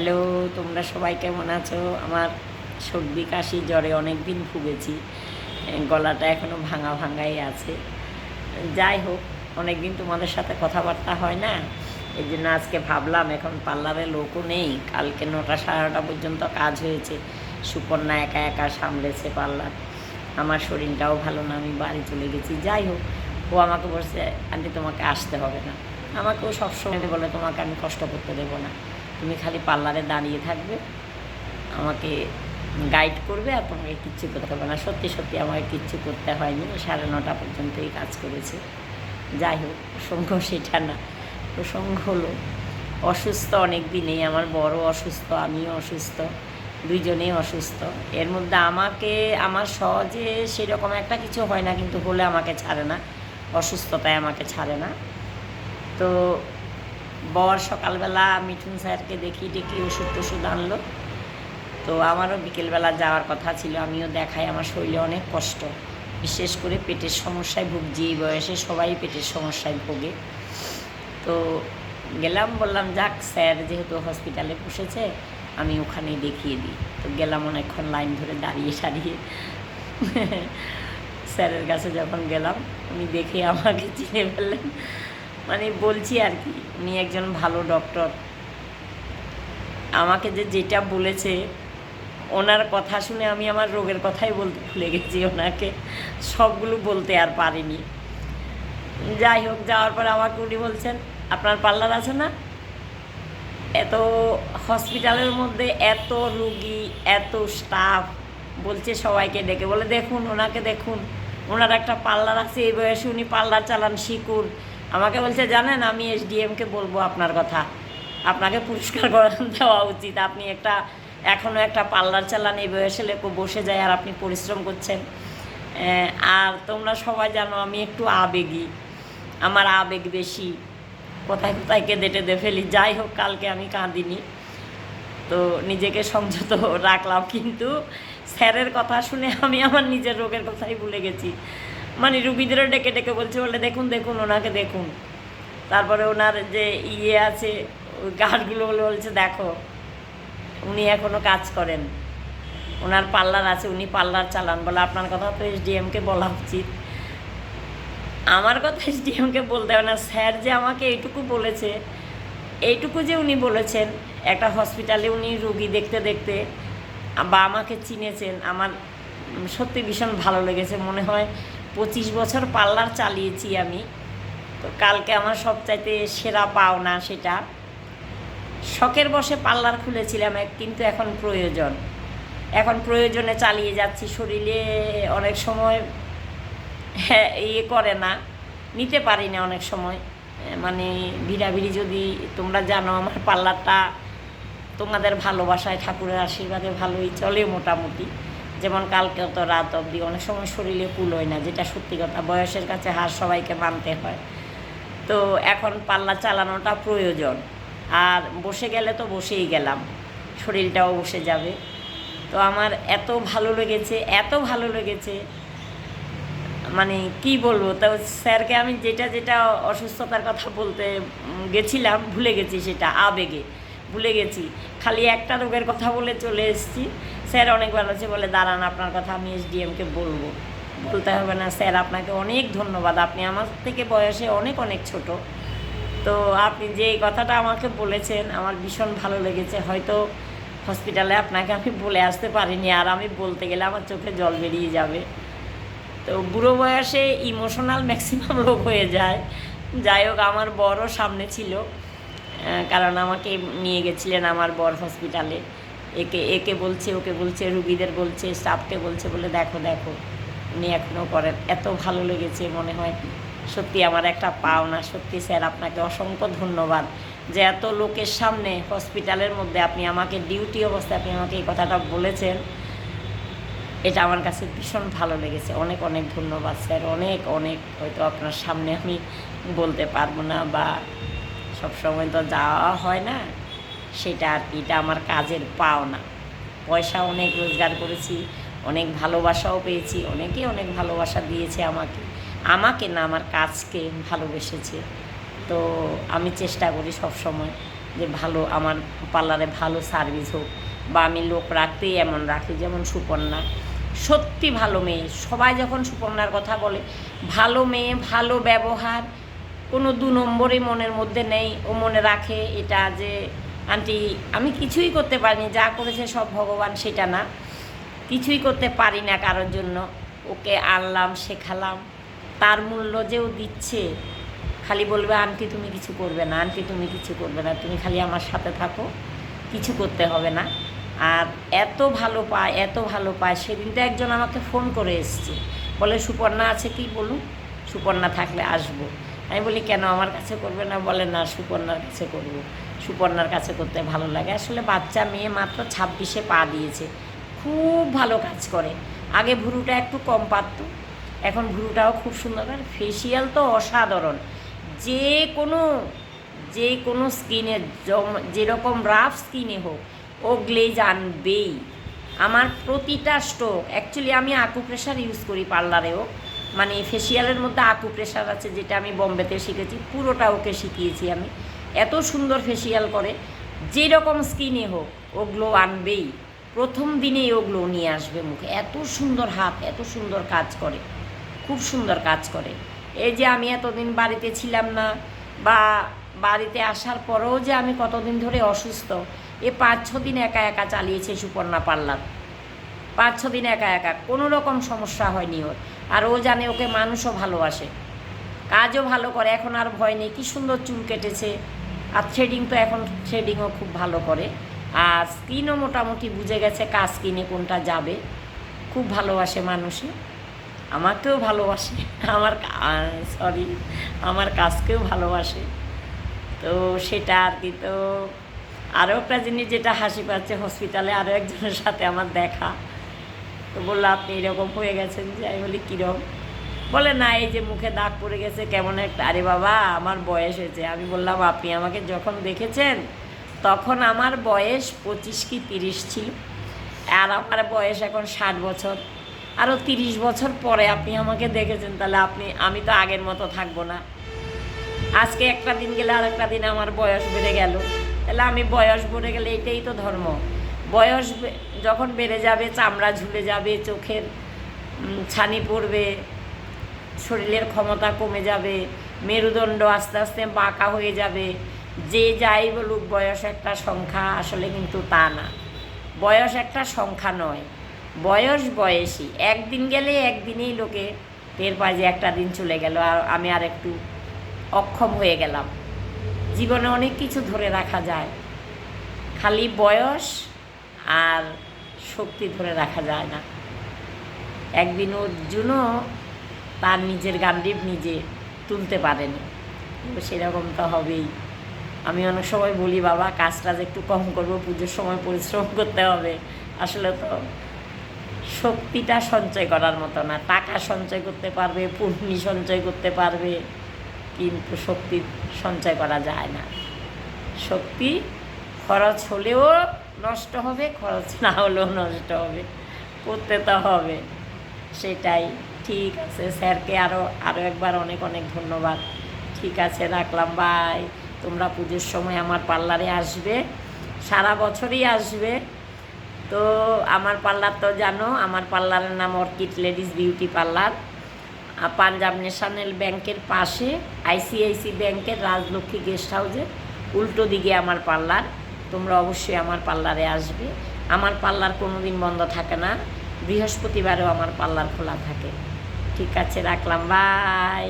Hello, তোমরা সবাই কেমন আছো? আমার সর্দি, কাশি, জ্বরে অনেক দিন ভুগেছি। গলাটা এখনও ভাঙা ভাঙাই আছে। যাই হোক অনেক দিন তোমাদের সাথে কথাবার্তা হয় না। এই জন্য আজকে ভাবলাম, এখন পার্লারে লোকও নেই। কালকে নটা সাড়ে নটা পর্যন্ত কাজ হয়েছে। সুকন্যা একা একা সামলেছে পার্লার। আমার শরীরটাও ভালো না, আমি বাড়ি চলে গেছি। যাই হোক, ও আমাকে বলছে, আন্টি, তোমাকে আসতে হবে না। আমাকেও সবসময় বলে, তোমাকে আমি কষ্ট করতে দেবো না। তুমি খালি পার্লারে দাঁড়িয়ে থাকবে, আমাকে গাইড করবে আর তোমাকে কিচ্ছু করতে হবে না। সত্যি সত্যি আমাকে কিচ্ছু করতে হয়নি। সাড়ে নটা পর্যন্তই কাজ করেছে। যাই হোক, প্রসঙ্গ সেটা না। প্রসঙ্গ হলো, অসুস্থ অনেক দিনেই আমার বড় অসুস্থ, আমিও অসুস্থ, দুইজনেই অসুস্থ। এর মধ্যে আমাকে, আমার সহজে সেরকম একটা কিছু হয় না, কিন্তু হলে আমাকে ছাড়ে না। অসুস্থতায় আমাকে ছাড়ে না। তো বর সকালবেলা মিঠুন স্যারকে দেখি দেখি ওষুধ টষুধ আনলো। তো আমারও বিকেলবেলা যাওয়ার কথা ছিল, আমিও দেখাই, আমার শরীরে অনেক কষ্ট। বিশেষ করে পেটের সমস্যায় ভুগছি, এই বয়সে সবাই পেটের সমস্যায় ভোগে। তো গেলাম, বললাম, যাক স্যার, যেহেতু হসপিটালে বসেছে আমি ওখানেই দেখিয়ে দিই। তো গেলাম অনেকক্ষণ লাইন ধরে দাঁড়িয়ে সারিয়ে স্যারের কাছে যখন গেলাম, উনি দেখে আমাকে চিনে ফেললেন। মানে বলছি আর কি, উনি একজন ভালো ডক্টর আমাকে যে যেটা বলেছে, ওনার কথা শুনে আমি আমার রোগের কথাই বলতে ভুলে গেছি ওনাকে। সবগুলো বলতে আর পারিনি। যাই হোক, যাওয়ার পর আমাকে উনি বলছেন, আপনার পার্লার আছে না? এত হসপিটালের মধ্যে এত রুগী, এত স্টাফ বলছে সবাইকে ডেকে। বলে, দেখুন, ওনাকে দেখুন। ওনার একটা পার্লার আছে, এই বয়সে উনি পার্লার চালান শিকুন আমাকে বলছে, জানেন, আমি এসডিএমকে বলব আপনার কথা। আপনাকে পুরস্কার করা দেওয়া উচিত। আপনি একটা এখনও একটা পার্লার চালান, এই বয়সে বসে যায় আর আপনি পরিশ্রম করছেন। আর তোমরা সবাই জানো, আমি একটু আবেগী। আমার আবেগ বেশি। কোথায় কোথায় কেঁদে টেঁদে ফেলি। যাই হোক, কালকে আমি কাঁদিনি। তো নিজেকে সংযত রাখলাম। কিন্তু স্যারের কথা শুনে আমি আমার নিজের রোগের কথাই ভুলে গেছি। মানে রুগীদেরও ডেকে ডেকে বলছে বলে দেখুন দেখুন, ওনাকে দেখুন। তারপরে ওনার যে ইয়ে আছে গার্ডগুলো বলে বলছে, দেখো, উনি এখনও কাজ করেন। ওনার পার্লার আছে, উনি পার্লার চালান। বলে, আপনার কথা তো এসডিএমকে বলা উচিত। আমার কথা এসডিএমকে বলতে হবে না। স্যার যে আমাকে এইটুকু বলেছে, এইটুকু যে উনি বলেছেন, একটা হসপিটালে উনি রুগী দেখতে দেখতে বা আমাকে চিনেছেন, আমার সত্যি ভীষণ ভালো লেগেছে। মনে হয় পঁচিশ বছর পার্লার চালিয়েছি আমি। তো কালকে আমার সবচাইতে সেরা পাওনা সেটা। শখের বসে পার্লার খুলেছিলাম কিন্তু এখন প্রয়োজন। এখন প্রয়োজনে চালিয়ে যাচ্ছি, শরীরে অনেক সময় হ্যাঁ ইয়ে করে না, নিতে পারি না অনেক সময়। মানে ভিড়াভিড়ি যদি তোমরা জানো, আমার পার্লারটা তোমাদের ভালোবাসায়, ঠাকুরের আশীর্বাদে ভালোই চলে মোটামুটি। যেমন কালকে তো রাত অবধি অনেক সময় শরীরে কুলোয় না, যেটা সত্যি কথা, বয়সের কাছে হার সবাইকে মানতে হয়। তো এখন পাল্লা চালানোটা প্রয়োজন, আর বসে গেলে তো বসেই গেলাম, শরীরটাও বসে যাবে। তো আমার এত ভালো লেগেছে, এত ভালো লেগেছে মানে কি বলব, তো স্যারকে আমি যেটা যেটা অসুস্থতার কথা বলতে গেছিলাম, ভুলে গেছি সেটা, আবেগে, ভুলে গেছি। খালি একটা রোগের কথা বলে চলে এসেছি স্যার অনেক ভালো আছে বলে দাঁড়ান, আপনার কথা আমি এসডিএমকে বলব। বলতে হবে না, স্যার আপনাকে অনেক ধন্যবাদ। আপনি আমার থেকে বয়সে অনেক অনেক ছোট। তো আপনি যে কথাটা আমাকে বলেছেন, আমার ভীষণ ভালো লেগেছে। হয়তো হসপিটালে আপনাকে আমি বলে আসতে পারিনি, আর আমি বলতে গেলে আমার চোখে জল বেরিয়ে যাবে। তো বুড়ো বয়সে ইমোশনাল ম্যাক্সিমাম রোগ হয়ে যায়। যাই হোক, আমার বড় সামনে ছিল কারণ আমাকে নিয়ে গেছিলেন আমার বর হসপিটালে। একে একে বলছে, ওকে বলছে, রুগীদের বলছে স্টাফকে বলছে বলে দেখো দেখো। উনি এখনও করেন। এত ভালো লেগেছে মনে হয়। সত্যি আমার একটা পাওনা। সত্যি স্যার, আপনাকে অসংখ্য ধন্যবাদ। যে এত লোকের সামনে হসপিটালের মধ্যে আপনি আমাকে ডিউটি অবস্থায় আপনি আমাকে এই কথাটা বলেছেন, এটা আমার কাছে ভীষণ ভালো লেগেছে। অনেক অনেক ধন্যবাদ স্যার। অনেক অনেক হয়তো আপনার সামনে আমি বলতে পারব না বা সব সময় তো যাওয়া হয় না। সেটা আর কি, এটা আমার কাজের পাওনা। পয়সা অনেক রোজগার করেছি, অনেক ভালোবাসাও পেয়েছি, অনেকে অনেক ভালোবাসা দিয়েছে আমাকে আমাকে না, আমার কাজকে ভালোবেসেছে। তো আমি চেষ্টা করি সব সময় যে ভালো, আমার পার্লারে ভালো সার্ভিস হোক বা আমি লোক রাখতেই এমন রাখি, যেমন সুপর্ণা। সত্যি ভালো মেয়ে, সবাই যখন সুপর্ণার কথা বলে, ভালো মেয়ে, ভালো ব্যবহার, কোনো দু নম্বরই মনের মধ্যে নেই, ও মনে রাখে এটা যে আন্টি, আমি কিছুই করতে পারিনি, যা করেছে সব ভগবান, সেটা না। কিছুই করতে পারি না কারোর জন্য। ওকে আনলাম, শেখালাম। তার মূল্য যে ও দিচ্ছে, খালি বলবে, আন্টি, তুমি কিছু করবে না, আন্টি, তুমি কিছু করবে না, তুমি খালি আমার সাথে থাকো, কিছু করতে হবে না। আর এত ভালো পায়, এত ভালো পায়। সেদিন তো একজন আমাকে ফোন করে এসছে। বলে, সুপর্ণা আছে কি বলুন? সুপর্ণা থাকলে আসব। আমি বলি, কেন আমার কাছে করবে না? বলে, না, সুপর্ণার কাছে করব। সুপর্ণার কাছে করতে ভালো লাগে। আসলে বাচ্চা মেয়ে মাত্র ছাব্বিশে পা দিয়েছে। খুব ভালো কাজ করে। আগে ভুরুটা একটু কম পারতো এখন ভুরুটাও খুব সুন্দর আর ফেসিয়াল তো অসাধারণ। যে কোনো যে কোনো স্কিনে যেরকম রাফ স্কিনে হোক, ও গ্লেজ আনবেই। আমার প্রতিটা স্ট্রোক অ্যাকচুয়ালি আমি আকু প্রেশার ইউজ করি পার্লারেও মানে ফেসিয়ালের মধ্যে আকু প্রেশার আছে, যেটা আমি বম্বেতে শিখেছি, পুরোটা ওকে শিখিয়েছি আমি। এত সুন্দর ফেসিয়াল করে, যেরকম স্কিনে হোক, ও গ্লো আনবেই। প্রথম দিনেই ও গ্লো নিয়ে আসবে মুখে। এত সুন্দর হাত, এত সুন্দর কাজ করে, খুব সুন্দর কাজ করে। এই যে আমি এতদিন বাড়িতে ছিলাম না, বা বাড়িতে আসার পরেও যে আমি কতদিন ধরে অসুস্থ, এ পাঁচ, ছ দিন একা একা চালিয়েছে সুপর্ণা পার্লার পাঁচ, ছ দিন একা একা, কোনো রকম সমস্যা হয়নি ওর। আর ও জানে ওকে মানুষও ভালোবাসে। কাজও ভালো করে, এখন আর ভয় নেই। কী সুন্দর চুল কেটেছে আর থ্রেডিং তো এখন থ্রেডিংও খুব ভালো করে। আর স্কিনও মোটামুটি বুঝে গেছে কাজ স্কিনে কোনটা যাবে। খুব ভালোবাসে মানুষে। আমাকেও ভালোবাসে। আমার সরি আমার কাজকেও ভালোবাসে। তো সেটা আর কি। তো আরও একটা জিনিস যেটা হাসি পাচ্ছে হসপিটালে আরও একজনের সাথে আমার দেখা। তো বলল, আপনি এরকম হয়ে গেছেন যে? আমি বলি কীরকম বলে, না, এই যে মুখে দাগ পড়ে গেছে, কেমন একটা আরে বাবা, আমার বয়স হয়েছে। আমি বললাম, আপনি আমাকে যখন দেখেছেন, তখন আমার বয়স পঁচিশ কি তিরিশ ছিল। আর আমার বয়স এখন ষাট বছর। আরও তিরিশ বছর পরে আপনি আমাকে দেখেছেন, তাহলে আপনি, আমি তো আগের মতো থাকব না। আজকে একটা দিন গেলে আর একটা দিন আমার বয়স বেড়ে গেল। তাহলে আমি বয়স বেড়ে গেলে এটাই তো ধর্ম। বয়স যখন বেড়ে যাবে, চামড়া ঝুলে যাবে, চোখের ছানি পড়বে শরীরের ক্ষমতা কমে যাবে, মেরুদণ্ড আস্তে আস্তে বাঁকা হয়ে যাবে। যে যাই বলুক, বয়স একটা সংখ্যা আসলে কিন্তু তা না। বয়স একটা সংখ্যা নয়, বয়স বয়সী। একদিন গেলে একদিনেই লোকে টের পায় যে একটা দিন চলে গেল। আর আমি আর একটু অক্ষম হয়ে গেলাম। জীবনে অনেক কিছু ধরে রাখা যায়। খালি বয়স আর শক্তি ধরে রাখা যায় না। একদিন অর্জুনও তার নিজের গান্ডীব নিজে তুলতে পারেনি। সেরকম তো হবেই। আমি অনেক সময় বলি, বাবা কাজ টাজ একটু কম করব, পুজোর সময় পরিশ্রম করতে হবে। আসলে তো শক্তিটা সঞ্চয় করার মতো না। টাকা সঞ্চয় করতে পারবে পূর্ণি সঞ্চয় করতে পারবে, কিন্তু শক্তি সঞ্চয় করা যায় না। শক্তি খরচ হলেও নষ্ট হবে, খরচ না হলেও নষ্ট হবে। করতে তো হবে, সেটাই। ঠিক আছে, স্যারকে আরও আরও একবার অনেক অনেক ধন্যবাদ। ঠিক আছে, রাখলাম বাই তোমরা পুজোর সময় আমার পার্লারে আসবে, সারা বছরই আসবে। তো আমার পার্লার তো জানো, আমার পার্লারের নাম orchid ladies beauty parlour. Punjab national ব্যাংকের পাশে, আইসিআইসি ব্যাংকের রাজলক্ষ্মী গেস্ট হাউসে উল্টো দিকে আমার পার্লার। তোমরা অবশ্যই আমার পার্লারে আসবে। আমার পার্লার কোনো দিন বন্ধ থাকে না, বৃহস্পতিবারেও আমার পার্লার খোলা থাকে। ঠিক আছে রাখলাম বাই